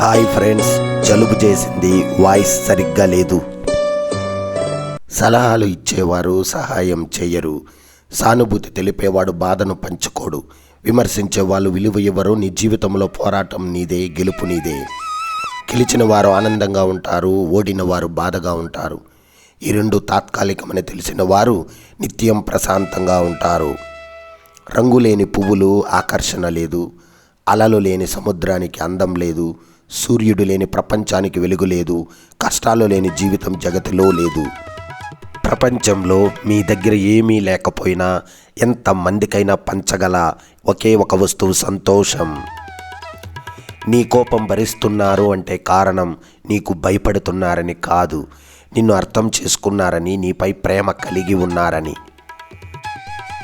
Hi friends జలుబు చేసింది voice సరిగ్గా లేదు. సలహాలు ఇచ్చేవారు సహాయం చేయరు. సానుభూతి తెలిపేవాడు బాధను పంచుకోడు. విమర్శించే వాళ్ళు విలువ ఇవ్వరు నీ జీవితంలో పోరాటం నీదే గెలుపు నీదే. గెలిచిన వారు ఆనందంగా ఉంటారు ఓడిన వారు బాధగా ఉంటారు. ఈ రెండు తాత్కాలికమని తెలిసిన వారు నిత్యం ప్రశాంతంగా ఉంటారు. రంగులేని పువ్వులు ఆకర్షణ లేదు. అలలు లేని సముద్రానికి అందం లేదు. సూర్యుడు లేని ప్రపంచానికి వెలుగు లేదు కష్టాలు లేని జీవితం జగతిలో లేదు. ప్రపంచంలో మీ దగ్గర ఏమీ లేకపోయినా ఎంత మందికైనా పంచగల ఒకే ఒక వస్తువు సంతోషం. నీ కోపం భరిస్తున్నారు అంటే కారణం నీకు భయపడుతున్నారని కాదు నిన్ను అర్థం చేసుకున్నారని నీపై ప్రేమ కలిగి ఉన్నారని.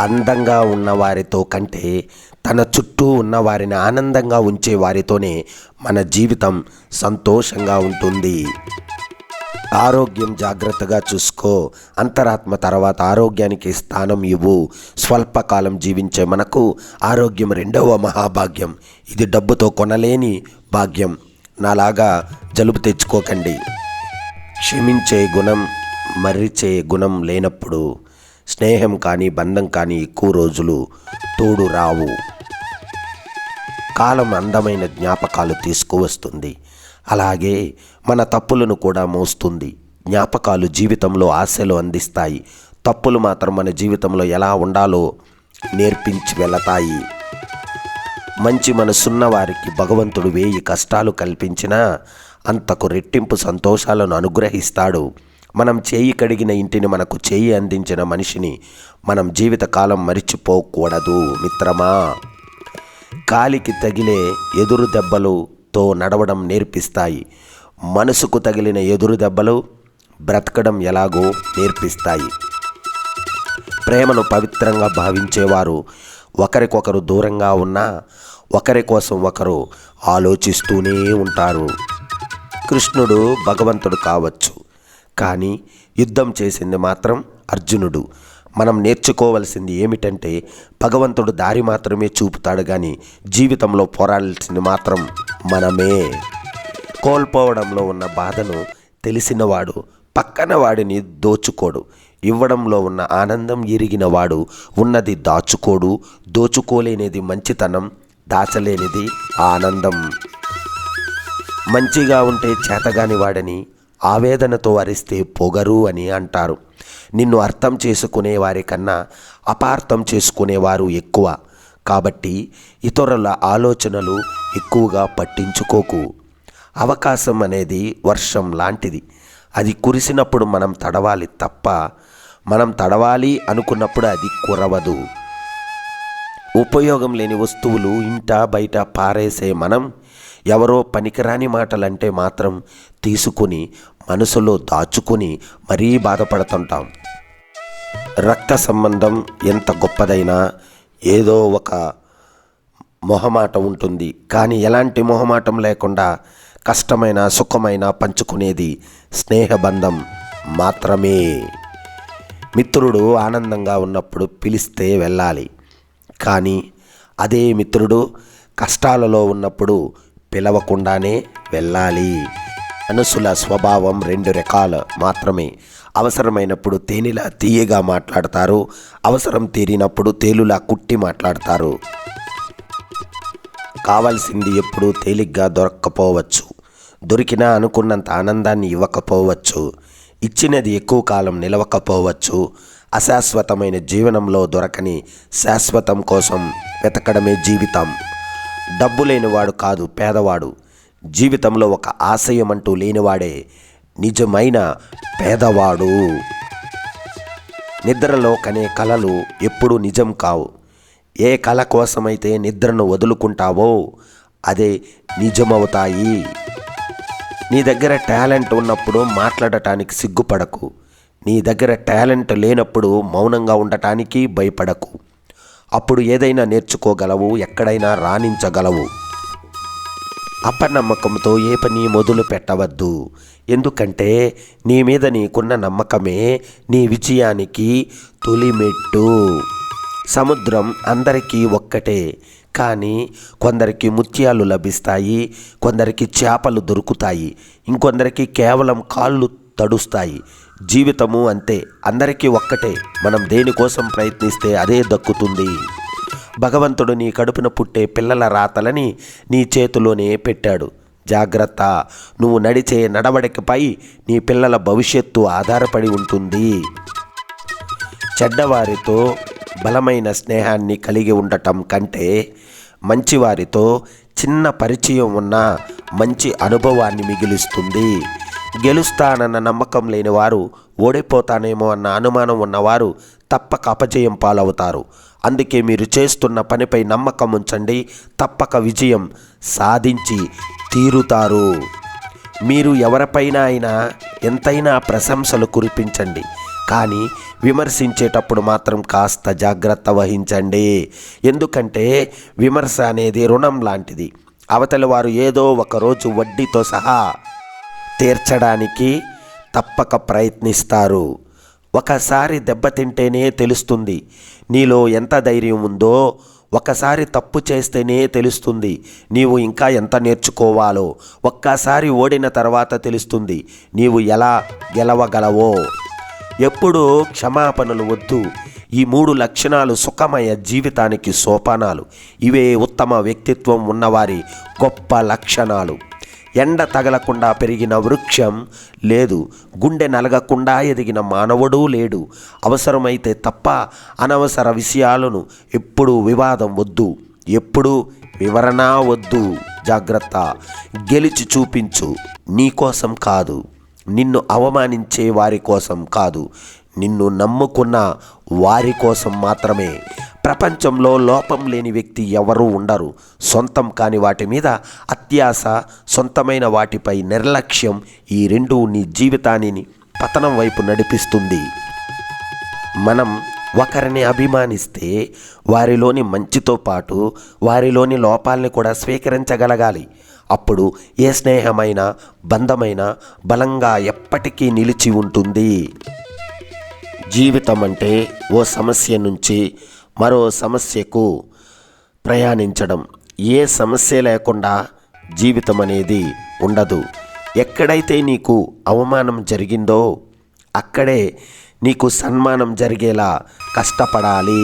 అందంగా ఉన్నవారితో కంటే తన చుట్టూ ఉన్న వారిని ఆనందంగా ఉంచే వారితోనే మన జీవితం సంతోషంగా ఉంటుంది. ఆరోగ్యం జాగ్రత్తగా చూసుకో. అంతరాత్మ తర్వాత ఆరోగ్యానికి స్థానం ఇవ్వు. స్వల్పకాలం జీవించే మనకు ఆరోగ్యం రెండవ మహాభాగ్యం. ఇది డబ్బుతో కొనలేని భాగ్యం. నాలాగా జలుబు తెచ్చుకోకండి. క్షమించే గుణం మర్రిచే గుణం లేనప్పుడు స్నేహం కానీ బంధం కానీ ఎక్కువ రోజులు తోడు రావు. కాలం అందమైన జ్ఞాపకాలు తీసుకువస్తుంది. అలాగే మన తప్పులను కూడా మోస్తుంది. జ్ఞాపకాలు జీవితంలో ఆశలు అందిస్తాయి. తప్పులు మాత్రం మన జీవితంలో ఎలా ఉండాలో నేర్పించి వెళతాయి. మంచి మనసున్న వారికి భగవంతుడు వేయి కష్టాలు కల్పించినా అంతకు రెట్టింపు సంతోషాలను అనుగ్రహిస్తాడు. మనం చేయి కడిగిన ఇంటిని మనకు చేయి అందించిన మనిషిని మనం జీవితకాలం మరిచిపోకూడదు మిత్రమా. గాలికి తగిలే ఎదురు దెబ్బలుతో నడవడం నేర్పిస్తాయి. మనసుకు తగిలిన ఎదురు దెబ్బలు బ్రతకడం ఎలాగో నేర్పిస్తాయి. ప్రేమను పవిత్రంగా భావించేవారు ఒకరికొకరు దూరంగా ఉన్నా ఒకరి కోసం ఒకరు ఆలోచిస్తూనే ఉంటారు. కృష్ణుడు భగవంతుడు కావచ్చు. కానీ యుద్ధం చేసింది మాత్రం అర్జునుడు. మనం నేర్చుకోవలసింది ఏమిటంటే భగవంతుడు దారి మాత్రమే చూపుతాడు కానీ జీవితంలో పోరాడాల్సింది మాత్రం మనమే. కోల్పోవడంలో ఉన్న బాధను తెలిసినవాడు పక్కన వాడిని దోచుకోడు. ఇవ్వడంలో ఉన్న ఆనందం ఎరిగిన వాడు ఉన్నది దాచుకోడు. దోచుకోలేనిది మంచితనం దాచలేనిది ఆనందం. మంచిగా ఉంటే చేతగాని వాడని ఆవేదనతో అరిస్తే పొగరు అని అంటారు. నిన్ను అర్థం చేసుకునేవారి కన్నా అపార్థం చేసుకునేవారు ఎక్కువ. కాబట్టి ఇతరుల ఆలోచనలు ఎక్కువగా పట్టించుకోకు. అవకాశం అనేది వర్షం లాంటిది. అది కురిసినప్పుడు మనం తడవాలి తప్ప మనం తడవాలి అనుకున్నప్పుడు అది కురవదు. ఉపయోగం లేని వస్తువులు ఇంట బయట పారేసే మనం ఎవరో పనికిరాని మాటలంటే మాత్రం తీసుకుని మనసులో దాచుకుని మరీ బాధపడుతుంటాం. రక్త సంబంధం ఎంత గొప్పదైనా ఏదో ఒక మొహమాట ఉంటుంది. కానీ ఎలాంటి మొహమాటం లేకుండా కష్టమైన సుఖమైన పంచుకునేది స్నేహబంధం మాత్రమే. మిత్రుడు ఆనందంగా ఉన్నప్పుడు పిలిస్తే వెళ్ళాలి. కానీ అదే మిత్రుడు కష్టాలలో ఉన్నప్పుడు పిలవకుండానే వెళ్ళాలి. మనసుల స్వభావం రెండు రకాలు మాత్రమే. అవసరమైనప్పుడు తేనెలా తీయగా మాట్లాడతారు. అవసరం తీరినప్పుడు తేలులా కుట్టి మాట్లాడతారు. కావాల్సింది ఎప్పుడూ తేలిగ్గా దొరక్కపోవచ్చు. దొరికినా అనుకున్నంత ఆనందాన్ని ఇవ్వకపోవచ్చు. ఇచ్చినది ఎక్కువ కాలం నిలవకపోవచ్చు. అశాశ్వతమైన జీవనంలో దొరకని శాశ్వతం కోసం వెతకడమే జీవితం. డబ్బు లేనివాడు కాదు పేదవాడు. జీవితంలో ఒక ఆశయం అంటూ లేనివాడే నిజమైన పేదవాడు. నిద్రలో కనే కలలు ఎప్పుడూ నిజం కావు. ఏ కళ కోసమైతే నిద్రను వదులుకుంటావో అదే నిజమవుతాయి. నీ దగ్గర టాలెంట్ ఉన్నప్పుడు మాట్లాడటానికి సిగ్గుపడకు. నీ దగ్గర టాలెంట్ లేనప్పుడు మౌనంగా ఉండటానికి భయపడకు. అప్పుడు ఏదైనా నేర్చుకోగలవు ఎక్కడైనా రాణించగలవు. అపనమ్మకంతో ఏ పని మొదలు పెట్టవద్దు. ఎందుకంటే నీ మీద నీకున్న నమ్మకమే నీ విజయానికి తొలిమెట్టు. సముద్రం అందరికీ ఒక్కటే కానీ కొందరికి ముత్యాలు లభిస్తాయి కొందరికి చేపలు దొరుకుతాయి ఇంకొందరికి కేవలం కాళ్ళు తడుస్తాయి. జీవితము అంతే అందరికీ ఒక్కటే. మనం దేనికోసం ప్రయత్నిస్తే అదే దక్కుతుంది. భగవంతుడు నీ కడుపున పుట్టే పిల్లల రాతలని నీ చేతిలోనే పెట్టాడు. జాగ్రత్త. నువ్వు నడిచే నడవడికపై నీ పిల్లల భవిష్యత్తు ఆధారపడి ఉంటుంది. చెడ్డవారితో బలమైన స్నేహాన్ని కలిగి ఉండటం కంటే మంచివారితో చిన్న పరిచయం ఉన్న మంచి అనుభవాన్ని మిగిలిస్తుంది. గెలుస్తానన్న నమ్మకం లేని వారు ఓడిపోతానేమో అన్న అనుమానం ఉన్నవారు తప్పక అపజయం పాలవుతారు. అందుకే మీరు చేస్తున్న పనిపై నమ్మకం ఉంచండి తప్పక విజయం సాధించి తీరుతారు. మీరు ఎవరిపైన అయినా ఎంతైనా ప్రశంసలు కురిపించండి కానీ విమర్శించేటప్పుడు మాత్రం కాస్త జాగ్రత్త వహించండి. ఎందుకంటే విమర్శ అనేది రుణం లాంటిది. అవతలి వారు ఏదో ఒకరోజు వడ్డీతో సహా తీర్చడానికి తప్పక ప్రయత్నిస్తారు. ఒకసారి దెబ్బతింటేనే తెలుస్తుంది నీలో ఎంత ధైర్యం ఉందో ఒకసారి తప్పు చేస్తేనే తెలుస్తుంది నీవు ఇంకా ఎంత నేర్చుకోవాలో ఒక్కసారి ఓడిన తర్వాత తెలుస్తుంది నీవు ఎలా గెలవగలవో. ఎప్పుడూ క్షమాపణలు వద్దు. ఈ మూడు లక్షణాలు సుఖమయ జీవితానికి సోపానాలు. ఇవే ఉత్తమ వ్యక్తిత్వం ఉన్నవారి గొప్ప లక్షణాలు. ఎండ తగలకుండా పెరిగిన వృక్షం లేదు. గుండె నలగకుండా ఎదిగిన మానవుడు లేడు. అవసరమైతే తప్ప అనవసర విషయాలను ఎప్పుడూ వివాదం వద్దు. ఎప్పుడూ వివరణ వద్దు. జాగ్రత్త. గెలిచి చూపించు. నీ కోసం కాదు. నిన్ను అవమానించే వారి కోసం కాదు. నిన్ను నమ్ముకున్న వారి కోసం మాత్రమే. ప్రపంచంలో లోపం లేని వ్యక్తి ఎవరూ ఉండరు. సొంతం కాని వాటి మీద అత్యాస సొంతమైన వాటిపై నిర్లక్ష్యం ఈ రెండు నీ జీవితాన్ని పతనం వైపు నడిపిస్తుంది. మనం ఒకరిని అభిమానిస్తే వారిలోని మంచితో పాటు వారిలోని లోపాలని కూడా స్వీకరించగలగాలి. అప్పుడు ఏ స్నేహమైన బంధమైన బలంగా ఎప్పటికీ నిలిచి ఉంటుంది. జీవితం అంటే ఓ సమస్య నుంచి మరో సమస్యకు ప్రయాణించడం. ఏ సమస్య లేకుండా జీవితం అనేది ఉండదు. ఎక్కడైతే నీకు అవమానం జరిగిందో అక్కడే నీకు సన్మానం జరిగేలా కష్టపడాలి.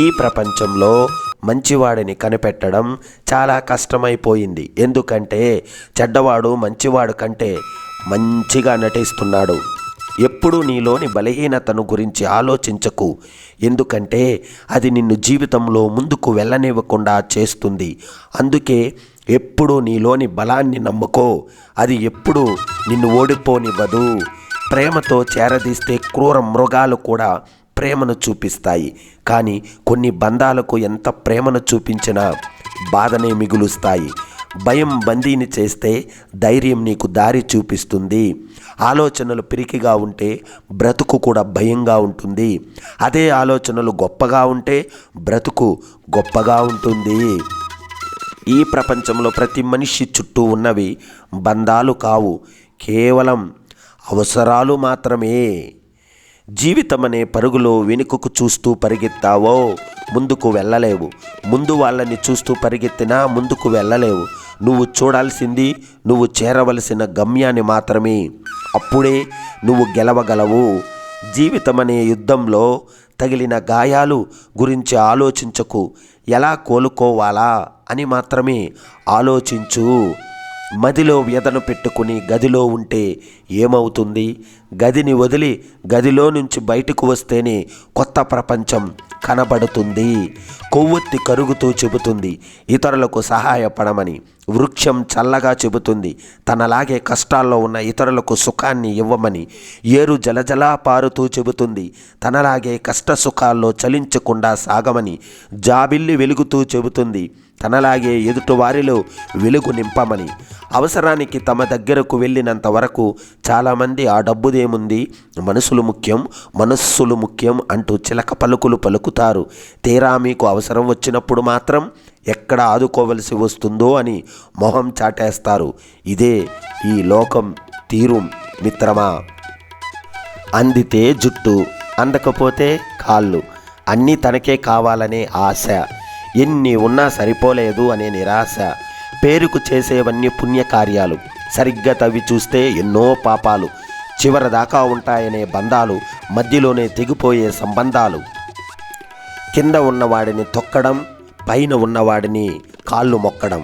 ఈ ప్రపంచంలో మంచివాడిని కనిపెట్టడం చాలా కష్టమైపోయింది. ఎందుకంటే చెడ్డవాడు మంచివాడు కంటే మంచిగా నటిస్తున్నాడు. ఎప్పుడూ నీలోని బలహీనతను గురించి ఆలోచించకు ఎందుకంటే అది నిన్ను జీవితంలో ముందుకు వెళ్ళనివ్వకుండా చేస్తుంది. అందుకే ఎప్పుడూ నీలోని బలాన్ని నమ్ముకో అది ఎప్పుడు నిన్ను ఓడిపోనివ్వదు. ప్రేమతో చేరదీస్తే క్రూర మృగాలు కూడా ప్రేమను చూపిస్తాయి. కానీ కొన్ని బంధాలకు ఎంత ప్రేమను చూపించినా బాధనే మిగులుస్తాయి. భయం బందీని చేస్తే ధైర్యం నీకు దారి చూపిస్తుంది. ఆలోచనలు పిరికిగా ఉంటే బ్రతుకు కూడా భయంగా ఉంటుంది. అదే ఆలోచనలు గొప్పగా ఉంటే బ్రతుకు గొప్పగా ఉంటుంది. ఈ ప్రపంచంలో ప్రతి మనిషి చుట్టూ ఉన్నవి బంధాలు కావు. కేవలం అవసరాలు మాత్రమే. జీవితం అనే పరుగులో వెనుకకు చూస్తూ పరిగెత్తావో? ముందుకు వెళ్ళలేవు. ముందు వాళ్ళని చూస్తూ పరిగెత్తినా ముందుకు వెళ్ళలేవు. నువ్వు చూడాల్సింది నువ్వు చేరవలసిన గమ్యాన్ని మాత్రమే. అప్పుడే నువ్వు గెలవగలవు. జీవితం అనే యుద్ధంలో తగిలిన గాయాలు గురించి ఆలోచించకు. ఎలా కోలుకోవాలా అని మాత్రమే ఆలోచించు. మదిలో వ్యధను పెట్టుకుని గదిలో ఉంటే ఏమవుతుంది? గదిని వదిలి గదిలో నుంచి బయటకు వస్తేనే కొత్త ప్రపంచం కనబడుతుంది. కొవ్వొత్తి కరుగుతూ చెబుతుంది ఇతరులకు సహాయపడమని. వృక్షం చల్లగా చెబుతుంది. తనలాగే కష్టాల్లో ఉన్న ఇతరులకు సుఖాన్ని ఇవ్వమని ఏరు జలజలా పారుతూ చెబుతుంది. తనలాగే కష్ట సుఖాల్లో చలించకుండా సాగమని జాబిల్లి వెలుగుతూ చెబుతుంది. తనలాగే ఎదుటివారిలో వెలుగు నింపమని. అవసరానికి తమ దగ్గరకు వెళ్ళినంత వరకు చాలామంది ఆ డబ్బుదేముంది? మనసులు ముఖ్యం మనస్సులు ముఖ్యం అంటూ చిలక పలుకులు పలుకుతారు. తీరా మీకు అవసరం వచ్చినప్పుడు మాత్రం ఎక్కడ ఆదుకోవలసి వస్తుందో అని మొహం చాటేస్తారు. ఇదే ఈ లోకం తీరు మిత్రమా? అందితే జుట్టు అందకపోతే కాళ్ళు. అన్నీ తనకే కావాలనే ఆశ. ఎన్ని ఉన్నా సరిపోలేదు అనే నిరాశ. పేరుకు చేసేవన్నీ పుణ్యకార్యాలు. సరిగ్గా తవ్వి చూస్తే ఎన్నో పాపాలు. చివరిదాకా ఉంటాయనే బంధాలు. మధ్యలోనే తెగిపోయే సంబంధాలు. కింద ఉన్నవాడిని తొక్కడం పైన ఉన్నవాడిని కాళ్ళు మొక్కడం.